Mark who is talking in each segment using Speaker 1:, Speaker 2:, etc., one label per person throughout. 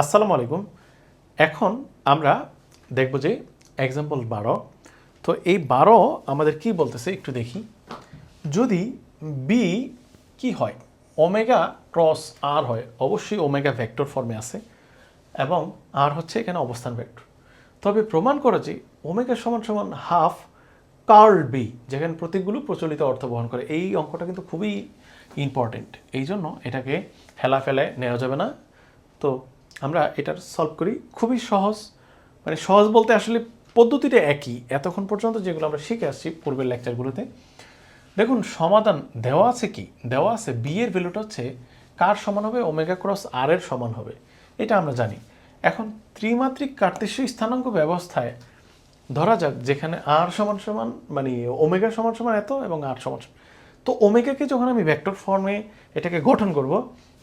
Speaker 1: আসসালামু আলাইকুম। এখন আমরা দেখব যে এক্সাম্পল বারো। তো এই বারো আমাদের কি বলতেছে একটু দেখি। যদি বি কি হয়? ওমেগা ক্রস আর হয়, অবশ্যই ওমেগা ভেক্টর ফর্মে আছে এবং আর হচ্ছে এখানে অবস্থান ভেক্টর। তবে প্রমাণ করা যে ওমেগা সমান সমান হাফ কার্ল বি যেখানে প্রতীকগুলো প্রচলিত অর্থ বহন করে। এই অঙ্কটা কিন্তু খুবই ইম্পর্টেন্ট এই জন্য এটাকে হেলা ফেলে নেওয়া যাবে না। তো আমরা এটার সলভ করি। খুবই সহজ। মানে সহজ বলতে আসলে পদ্ধতিটা একই। এতক্ষণ পর্যন্ত যেগুলো আমরা শিখে আসছি পূর্বের লেকচারগুলোতে দেখুন, সমাধান দেওয়া আছে কি? দেওয়া আছে। বি এর ভ্যালুটা হচ্ছে কার সমান হবে? ওমেগা ক্রস আর এর সমান হবে। এটা আমরা জানি। এখন ত্রিমাত্রিক কার্তেশীয় স্থানাঙ্ক ব্যবস্থায় ধরা যাক যেখানে আর সমান সমান মানে ওমেগা সমান সমান এত এবং আর সমান সমান। তো ওমেগাকে যখন আমি ভেক্টর ফর্মে এটাকে গঠন করব,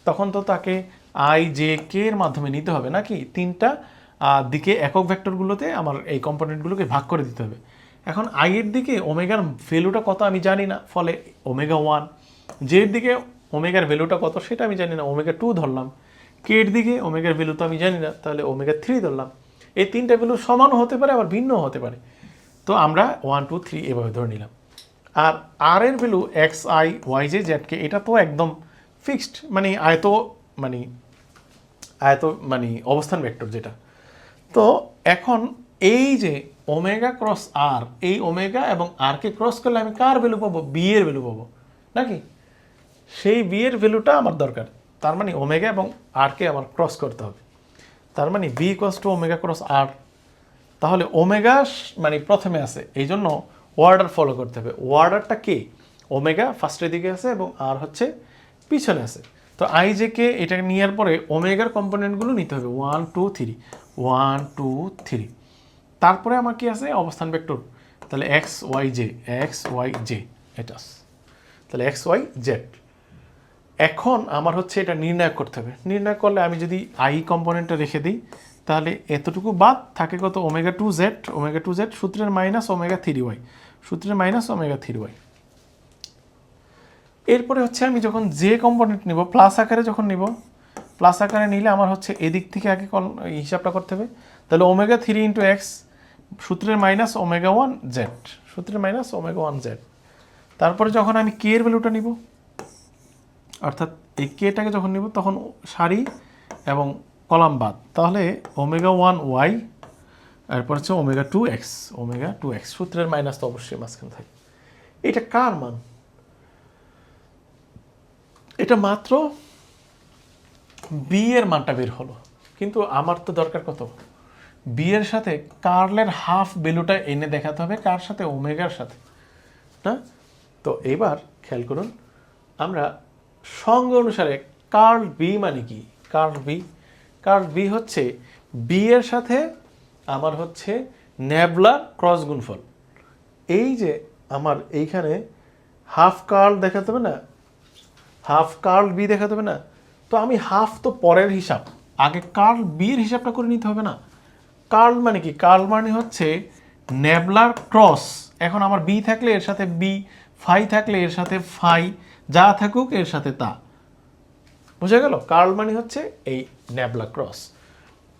Speaker 1: তখন তো তাকে আই, জে, কে এর মাধ্যমে নিতে হবে নাকি? তিনটা দিকে একক ভেক্টরগুলোতে আমার এই কম্পোনেন্টগুলোকে ভাগ করে দিতে হবে। এখন আই এর দিকে ওমেগার ভ্যালুটা কত আমি জানি না, ফলে ওমেগা ওয়ান। জে এর দিকে ওমেগার ভ্যালুটা কত সেটা আমি জানি না, ওমেগা টু ধরলাম। কে এর দিকে ওমেগার ভ্যালু তো আমি জানি না, তাহলে ওমেগা থ্রি ধরলাম। এই তিনটা ভ্যালু সমানও হতে পারে, আবার ভিন্নও হতে পারে। তো আমরা ওয়ান, টু, থ্রি এভাবে ধরে নিলাম। আর আর এর value X, I, Y, J Z K এটা তো একদম ফিক্সড মানে আয়ত মানে আয়ত মানে অবস্থান ভেক্টর যেটা। তো এখন এই যে ওমেগা ক্রস আর, এই ওমেগা এবং আরকে ক্রস করলে আমি কার ভ্যালু পাবো? বি এর ভ্যালু পাবো। নাকি? সেই বি এর ভ্যালুটা আমার দরকার। তার মানে ওমেগা এবং আরকে আমার ক্রস করতে হবে। তার মানে B cross two omega cross R তাহলে ওমেগা মানে প্রথমে আছে, এই জন্য ওয়ার্ডার ফলো করতে হবে। ওয়ার্ডারটা কে? ওমেগা ফার্স্টের দিকে আছে এবং আর হচ্ছে পিছনে আছে। তো আই জে কে এটা নেওয়ার পরে ওমেগার কম্পোনেন্টগুলো নিতে হবে। One two three one two three তারপরে আমার কি আছে? অবস্থান ভেক্টর তাহলে X Y J X Y J এটা আছে। তাহলে এক্স ওয়াই জেড এখন আমার হচ্ছে এটা নির্ণয় করতে হবে। নির্ণয় করলে আমি যদি আই কম্পোনেন্টটা রেখে দিই, তাহলে এতটুকু বাদ থাকে কত? Omega two Z omega two Z সূত্রের মাইনাস ওমেগা থ্রি ওয়াই সূত্রের মাইনাস ওমেগা থ্রি ওয়াই এরপরে হচ্ছে আমি যখন যে কম্পোনেন্ট নিব প্লাস আকারে যখন নিব প্লাস আকারে নিলে আমার হচ্ছে এদিক থেকে আগে হিসাবটা করতে হবে। তাহলে ওমেগা থ্রি ইন্টু এক্স সূত্রের মাইনাস ওমেগা ওয়ান জেড সূত্রের মাইনাস ওমেগা ওয়ান জেড তারপরে যখন আমি কে এর ভ্যালুটা নিব, অর্থাৎ এই কেটাকে যখন নিব, তখন সারি এবং কলাম বাদ। তাহলে ওমেগা ওয়ান ওয়াই এরপর হচ্ছে omega two X omega two X সূত্রের মাইনাস তো অবশ্যই মাঝখানে থাকে। এটা কার মান? এটা মাত্র বি এর মানটা বের হলো। কিন্তু আমার তো দরকার কত? বি এর সাথে কার্লের হাফ ভ্যালুটা এনে দেখাতে হবে, কার সাথে? ওমেগার সাথে। না? তো এবার খেয়াল করুন, আমরা সঙ্গ অনুসারে কার্ল বি মানে কি? Curl B. কার্ল বি হচ্ছে বি এর সাথে আমার হচ্ছে ন্যাবলার ক্রস গুণফল এই যে আমার এইখানে হাফ কার্ল দেখাতে হবে না হাফ কার্ল বি দেখাতে হবে না? তো আমি হাফ তো পরের হিসাব। আগে কার্ল বির হিসাবটা করে নিতে হবে না। কার্ল মানে কি? কার্ল মানে হচ্ছে নেবলার ক্রস এখন আমার বি থাকলে এর সাথে বি ফাই থাকলে এর সাথে ফাই যা থাকুক এর সাথে তা। বুঝা গেল? কার্ল মানে হচ্ছে এই নেবলা ক্রস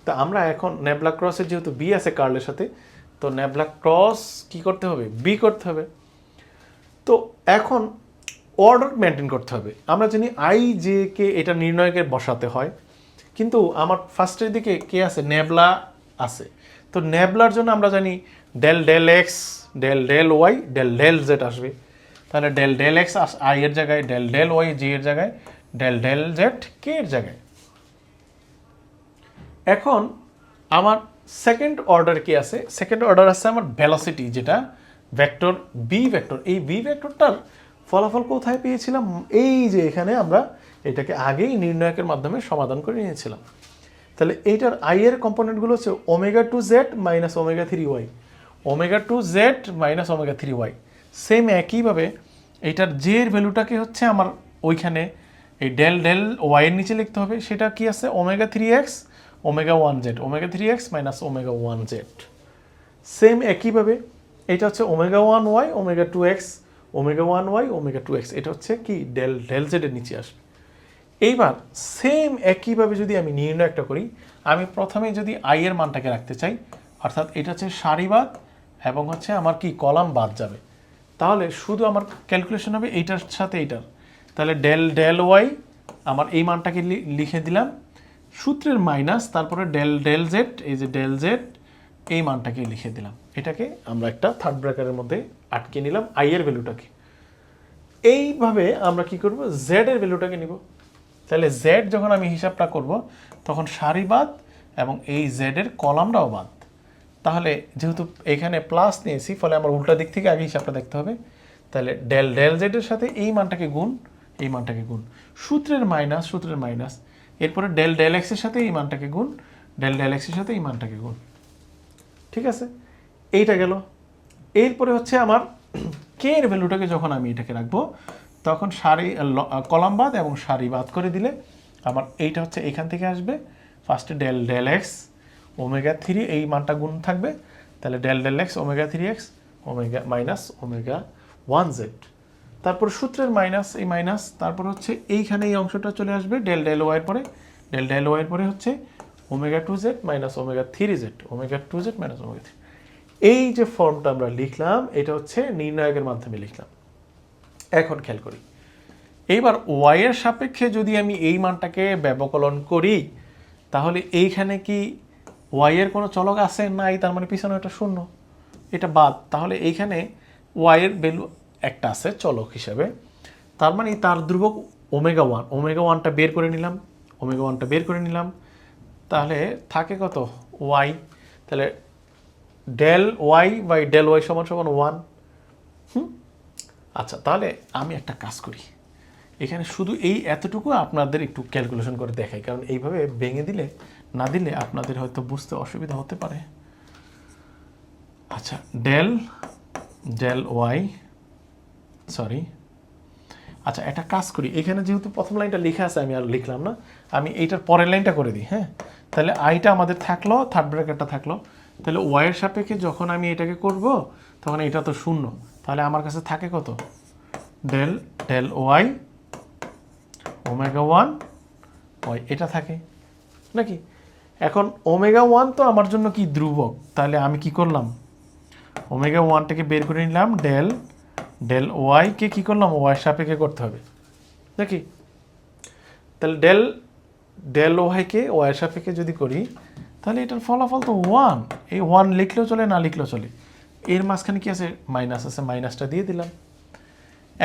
Speaker 1: তা আমরা এখন নেবলা ক্রসের যেহেতু বি আছে কার্লের সাথে, তো নেবলা ক্রস কি করতে হবে? বি করতে হবে। তো এখন অর্ডার মেনটেন করতে হবে। আমরা জানি আই যে কে এটা নির্ণয়কে বসাতে হয়। কিন্তু আমার ফার্স্টের দিকে কে আছে নেবলা আছে। তো নেবলার জন্য আমরা জানি del del X del del Y del del Z আসবে। তাহলে ডেল ডেল এক্স আই এর জায়গায় ডেল ডেল ওয়াই জি এর জায়গায় ডেল ডেল জেড কে এর জায়গায়। এখন আমার সেকেন্ড অর্ডার কি আছে? সেকেন্ড অর্ডার আছে আমার ভেলোসিটি যেটা ভেক্টর বি ভেক্টর এই বি ভেক্টরটার ফলাফল কোথায় পেয়েছিলাম? এই যে এখানে আমরা এটাকে আগেই নির্ণায়কের মাধ্যমে সমাধান করে নিয়েছিলাম। তাহলে এইটার আই এর কম্পোনেন্টগুলো হচ্ছে omega two Z minus omega three Y omega two Z minus omega three Y same একইভাবে এইটার জে এর ভ্যালুটাকে হচ্ছে আমার ওইখানে এই ডেল ডেল ওয়াই এর নিচে লিখতে হবে। সেটা কি আছে? Omega three X omega one Z omega three X minus omega one Z same একইভাবে এটা হচ্ছে omega one Y omega two X omega one Y, omega two X. এটা হচ্ছে কি, ডেল ডেল জেডের নিচে আসবে। এইবার সেম একইভাবে যদি আমি নির্ণয় একটা করি, আমি প্রথমে যদি আই এর মানটাকে রাখতে চাই, অর্থাৎ এটা হচ্ছে সারিবাদ এবং হচ্ছে আমার কি, কলাম বাদ যাবে। তাহলে শুধু আমার ক্যালকুলেশন হবে এইটার সাথে এইটার। তাহলে ডেল ডেল ওয়াই আমার এই মানটাকে লিখে দিলাম। সূত্রের মাইনাস তারপরে ডেল ডেল জেড এই যে ডেল জেড এই মানটাকে লিখে দিলাম। এটাকে আমরা একটা থার্ড ব্রেকারের মধ্যে আটকে নিলাম আই এর ভ্যালুটাকে এইভাবে আমরা কি করব? জেড এর ভ্যালুটাকে নিব। তাহলে জেড যখন আমি হিসাবটা করব, তখন সারি বাদ এবং এই জেড এর কলামটাও বাদ। তাহলে যেহেতু এখানে প্লাস নিয়েছি, ফলে আমার উল্টা দিক থেকে আগে হিসাবটা দেখতে হবে। তাহলে ডেল ডেল জেড এর সাথে এই মানটাকে গুণ, এই মানটাকে গুণ। সূত্রের মাইনাস সূত্রের মাইনাস এরপরে ডেল ডেল এক্সের সাথে এই মানটাকে গুণ ডেল ডেল এক্সের সাথে এই মানটাকে গুণ। ঠিক আছে? এইটা গেল। এরপরে হচ্ছে আমার কে এর ভ্যালুটাকে যখন আমি এটাকে রাখব, তখন সারি কলাম বাদ এবং সারি বাদ করে দিলে আমার এইটা হচ্ছে এখান থেকে আসবে। ফার্স্টে del del X omega three এই মানটা গুণ থাকবে। তাহলে del del X omega three X omega minus omega one Z তারপর সূত্রের মাইনাস এই মাইনাস তারপর হচ্ছে এইখানে এই অংশটা চলে আসবে ডেল ডেল ওয়াইয়ের পরে। ডেল ডেল ওয়াইয়ের পরে হচ্ছে omega two Z minus omega three Z omega two Z minus omega three এই যে ফর্মটা আমরা লিখলাম, এটা হচ্ছে নির্ণায়কের মাধ্যমে লিখলাম। এখন খেয়াল করি। এইবার ওয়াই এর সাপেক্ষে যদি আমি এই মানটাকে ব্যবকলন করি, তাহলে এইখানে কি ওয়াই এর কোনো চলক আছে? নাই, তার মানে পিছনে এটা শূন্য। এটা বাদ। তাহলে এইখানে ওয়াই এর ভ্যালু একটা আছে, চলক হিসাবে। তার মানে তার ধ্রুবক ওমেগা ওয়ান। ওমেগা ওয়ানটা বের করে নিলাম। ওমেগা ওয়ানটা বের করে নিলাম। তাহলে থাকে কত? ওয়াই তাহলে del Y by del Y সমান সমান ওয়ান হুম? আচ্ছা তাহলে আমি একটা কাজ করি। এখানে শুধু এই এতটুকু আপনাদের একটু ক্যালকুলেশন করে দেখাই, কারণ এইভাবে ভেঙে দিলে, না দিলে আপনাদের হয়তো বুঝতে অসুবিধা হতে পারে। আচ্ছা ডেল ডেল ওয়াই সরি আচ্ছা একটা কাজ করি, এখানে যেহেতু প্রথম লাইনটা লেখা আছে, আমি আর লিখলাম না, আমি এইটার পরের লাইনটা করে দিই হ্যাঁ? তাহলে আইটা আমাদের থাকল থার্ড ব্র্যাকেটটা থাকল। তাহলে ওয়াইয়ের সাপেক্ষে যখন আমি এটাকে করব, তখন এটা তো শূন্য। তাহলে আমার কাছে থাকে কত? Del del Y omega one Y এটা থাকে। নাকি? এখন ওমেগা ওয়ান তো আমার জন্য কি ধ্রুবক? তাহলে আমি কি করলাম? ওমেগা ওয়ানটাকে বের করে নিলাম ডেল ডেল ওয়াইকে কি করলাম? ওয়াই সাপেক্ষে করতে হবে। নাকি? তাহলে ডেল ডেল ওয়াইকে ওয়াই সাপেক্ষে যদি করি তাহলে এটার ফলাফল তো ওয়ান এই ওয়ান লিখলেও চলে, না লিখলেও চলে। এর মাঝখানে কি আছে? মাইনাস আছে মাইনাসটা দিয়ে দিলাম।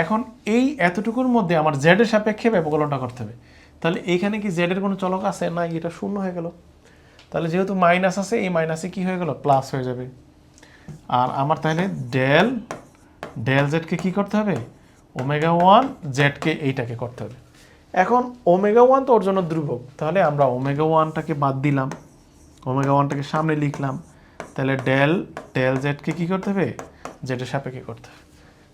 Speaker 1: এখন এই এতটুকুর মধ্যে আমার জেডের সাপেক্ষে ব্যবকলনটা করতে হবে। তাহলে এইখানে কি জেডের কোনো চলক আছে? না, এটা শূন্য হয়ে গেল। তাহলে যেহেতু মাইনাস আছে, এই মাইনাসে কি হয়ে গেল? প্লাস হয়ে যাবে। আর আমার তাহলে ডেল ডেল জেডকে কি করতে হবে? ওমেগা ওয়ান জেডকে এইটাকে করতে হবে। এখন ওমেগা ওয়ান তো ওর জন্য ধ্রুবক। তাহলে আমরা ওমেগা ওয়ানটাকে বাদ দিলাম। ওমেগা ওয়ানটাকে সামনে লিখলাম, তাহলে ডেল ডেল জেডকে কী করতে হবে? জেডের সাপেক্ষে করতে হবে।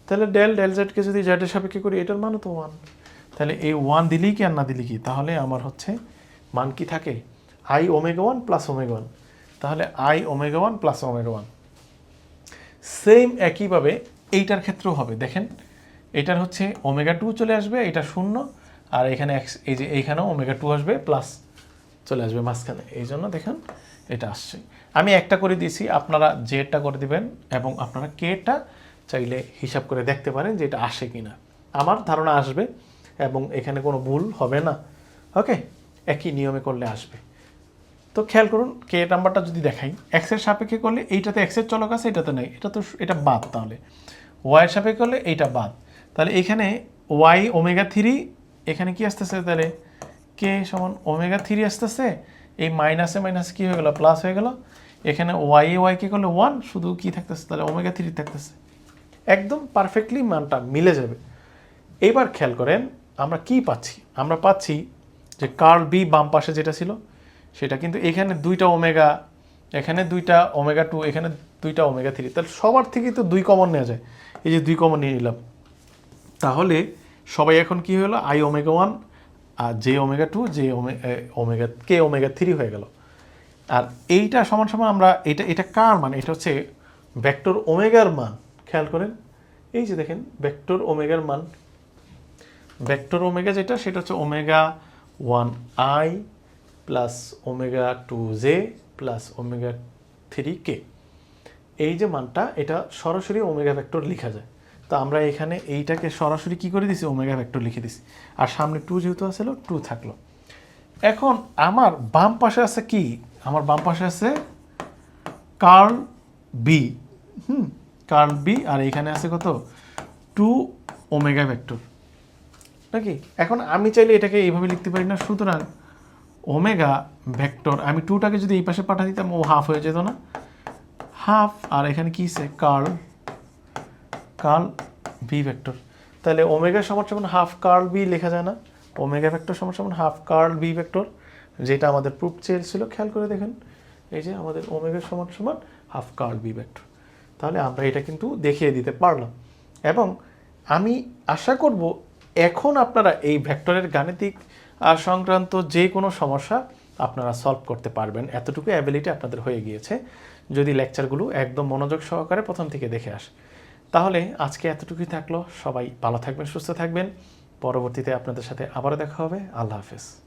Speaker 1: তাহলে ডেল ডেল জেডকে যদি জেডের সাপেক্ষে করি, এটার মানও তো ওয়ান। তাহলে এই ওয়ান দিলেই কি আর না দিলেই কি? তাহলে আমার হচ্ছে মান কি থাকে? I omega one plus omega one. তাহলে I omega one plus omega one. Same একইভাবে এইটার ক্ষেত্রেও হবে। দেখেন, এটার হচ্ছে ওমেগা টু চলে আসবে, এটা শূন্য, আর এখানে এই যে এইখানেও ওমেগা টু আসবে, প্লাস চলে আসবে মাঝখানে। এই জন্য দেখেন এটা আসছে। আমি একটা করে দিয়েছি, আপনারা জেডটা করে দিবেন এবং আপনারা কেটা চাইলে হিসাব করে দেখতে পারেন যে এটা আসে কি না আমার ধারণা আসবে এবং এখানে কোনো ভুল হবে না। ওকে একই নিয়মে করলে আসবে। তো খেয়াল করুন, কে নাম্বারটা যদি দেখাই এক্সের সাপেক্ষে করলে এইটাতে এক্সের চলক আছে, এটাতে নেই। এটা তো এটা বাদ তাহলে। ওয়াইয়ের সাপেক্ষে করলে এইটা বাদ। তাহলে এখানে ওয়াই ওমেগা থ্রি এখানে কি আসতেছে তাহলে? কে সমান ওমেগা থ্রি আসতেছে। এই মাইনাসে মাইনাস কী হয়ে গেল? প্লাস হয়ে গেল? এখানে ওয়াই ওয়াই কে করলে? ওয়ান শুধু কি থাকতেছে? তাহলে ওমেগা থ্রি থাকতেছে। একদম পারফেক্টলি মানটা মিলে যাবে। এইবার খেয়াল করেন, আমরা কি পাচ্ছি? আমরা পাচ্ছি যে কার্ল বি বাম পাশে যেটা ছিল, সেটা কিন্তু এখানে দুইটা ওমেগা এখানে দুইটা ওমেগা টু এখানে দুইটা ওমেগা থ্রি তাহলে সবার থেকেই তো দুই কমন নেওয়া যায়। এই যে দুই কমন নিয়ে নিলাম। তাহলে সবাই এখন কি হলো I omega one R J omega two J omega K omega three হয়ে গেল। আর এইটা সমান সমান আমরা এটা এটা কার মান? এটা হচ্ছে ভেক্টর ওমেগার মান। খেয়াল করেন, এই যে দেখেন ভেক্টর ওমেগার মান। ভেক্টর ওমেগা যেটা, সেটা হচ্ছে omega one I plus omega two J plus omega three K. এই যে মানটা, এটা সরাসরি ওমেগা ভেক্টর লেখা যায়। তো আমরা এখানে এইটাকে সরাসরি কি করে দিছি? ওমেগা ভেক্টর লিখে দিছি। আর সামনে টু যেহেতু আছিল টু থাকল। এখন আমার বাম পাশে আছে কি? আমার বাম পাশে আছে curl B hmm, curl B আর এখানে আছে কত? Two omega vector. নাকি? এখন আমি চাইলে এটাকে এইভাবে লিখতে পারি না। সুতরাং ওমেগা ভেক্টর, আমি টুটাকে যদি এই পাশে পাঠা দিতাম, ও হাফ হয়ে যেত না। হাফ আর এখানে কী আছে? Curl curl B vector. তাহলে ওমেগা সমান সমান হাফ কার্ল বি লেখা যায় না। ওমেগা ভেক্টর সমান সমান হাফ কার্ল বি ভেক্টর, যেটা আমাদের প্রুফ চেয়েছিল, খেয়াল করে দেখেন। এই যে আমাদের ওমেগা সমান সমান হাফ কার্ল বি ভেক্টর। তাহলে আমরা এটা কিন্তু দেখিয়ে দিতে পারলাম। এবং আমি আশা করব এখন আপনারা এই ভেক্টরের গাণিতিক সংক্রান্ত যে কোনো সমস্যা আপনারা সলভ করতে পারবেন। এতটুকু অ্যাবিলিটি আপনাদের হয়ে গিয়েছে। যদি লেকচারগুলো একদম মনোযোগ সহকারে প্রথম থেকে দেখে আসে। তাহলে আজকে এতটুকুই থাকল। সবাই ভালো থাকবেন, সুস্থ থাকবেন। পরবর্তীতে আপনাদের সাথে আবারও দেখা হবে। আল্লাহ হাফেজ।